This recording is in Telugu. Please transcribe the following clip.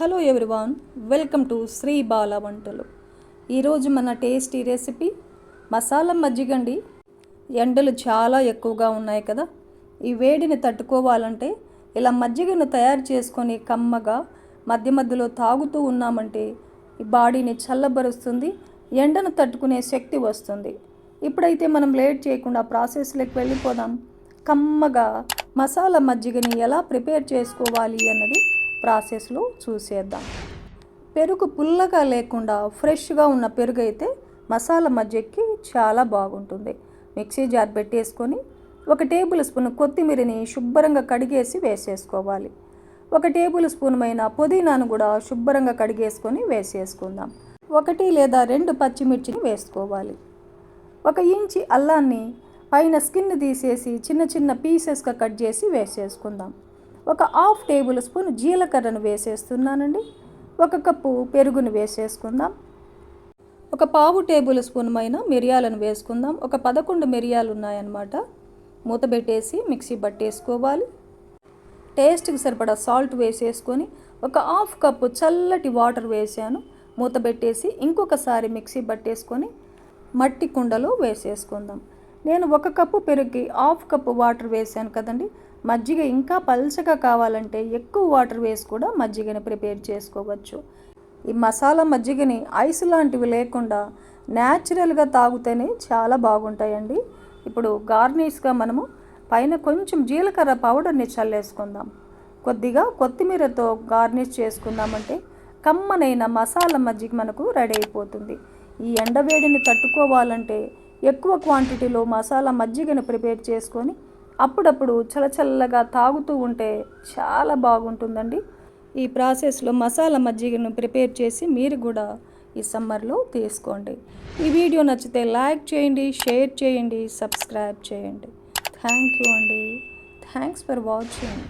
Hello everyone welcome to Sri Bala వంటలు ఈరోజు మన టేస్టీ రెసిపీ మసాలా మజ్జిగండి ఎండలు చాలా ఎక్కువగా ఉన్నాయి కదా. ఈ వేడిని తట్టుకోవాలంటే ఇలా మజ్జిగను తయారు చేసుకొని కమ్మగా మధ్య మధ్యలో తాగుతూ ఉన్నామంటే ఈ బాడీని చల్లబరుస్తుంది ఎండను తట్టుకునే శక్తి వస్తుంది. ఇప్పుడైతే మనం లేట్ చేయకుండా ప్రాసెస్లోకి వెళ్ళిపోదాం. కమ్మగా మసాలా మజ్జిగని ఎలా ప్రిపేర్ చేసుకోవాలి అన్నది ప్రాసెస్లో చూసేద్దాం. పెరుగు పుల్లగా లేకుండా ఫ్రెష్గా ఉన్న పెరుగు అయితే మసాలా మజ్జిగకి చాలా బాగుంటుంది. మిక్సీ జార్ పెట్టేసుకొని ఒక టేబుల్ స్పూన్ కొత్తిమీరని శుభ్రంగా కడిగేసి వేసేసుకోవాలి. ఒక టేబుల్ స్పూన్ అయిన పుదీనాను కూడా శుభ్రంగా కడిగేసుకొని వేసేసుకుందాం. ఒకటి లేదా రెండు పచ్చిమిర్చిని వేసుకోవాలి. ఒక ఇంచి అల్లాన్ని పైన స్కిన్ తీసేసి చిన్న చిన్న పీసెస్గా కట్ చేసి వేసేసుకుందాం. ఒక హాఫ్ టేబుల్ స్పూన్ జీలకర్రను వేసేస్తున్నానండి. ఒక కప్పు పెరుగును వేసేసుకుందాం. ఒక పావు టేబుల్ స్పూన్ పైన మిరియాలను వేసుకుందాం. ఒక పదకొండు మిరియాలు ఉన్నాయన్నమాట. మూత పెట్టేసి మిక్సీ పట్టేసుకోవాలి. టేస్ట్కి సరిపడా సాల్ట్ వేసేసుకొని ఒక హాఫ్ కప్పు చల్లటి వాటర్ వేసాను. మూత పెట్టేసి ఇంకొకసారి మిక్సీ పట్టేసుకొని మట్టి కుండలో వేసేసుకుందాం. నేను ఒక కప్పు పెరుగుకి హాఫ్ కప్పు వాటర్ వేసాను కదండి. మజ్జిగ ఇంకా పల్చగా కావాలంటే ఎక్కువ వాటర్ వేసి కూడా మజ్జిగని ప్రిపేర్ చేసుకోవచ్చు. ఈ మసాలా మజ్జిగని ఐస్ లాంటివి లేకుండా న్యాచురల్గా తాగుతేనే చాలా బాగుంటాయండి. ఇప్పుడు గార్నిష్గా మనము పైన కొంచెం జీలకర్ర పౌడర్ని చల్లేసుకుందాం. కొద్దిగా కొత్తిమీరతో గార్నిష్ చేసుకుందామంటే కమ్మనైన మసాలా మజ్జిగ మనకు రెడీ అయిపోతుంది. ఈ ఎండవేడిని తట్టుకోవాలంటే ఎక్కువ క్వాంటిటీలో మసాలా మజ్జిగను ప్రిపేర్ చేసుకొని అప్పుడప్పుడు చల్లచల్లగా తాగుతూ ఉంటే చాలా బాగుంటుందండి. ఈ ప్రాసెస్లో మసాలా మజ్జిగను ప్రిపేర్ చేసి మీరు కూడా ఈ సమ్మర్లో తీసుకోండి. ఈ వీడియో నచ్చితే లైక్ చేయండి షేర్ చేయండి సబ్స్క్రైబ్ చేయండి. థ్యాంక్ యూ అండి. Thanks for watching.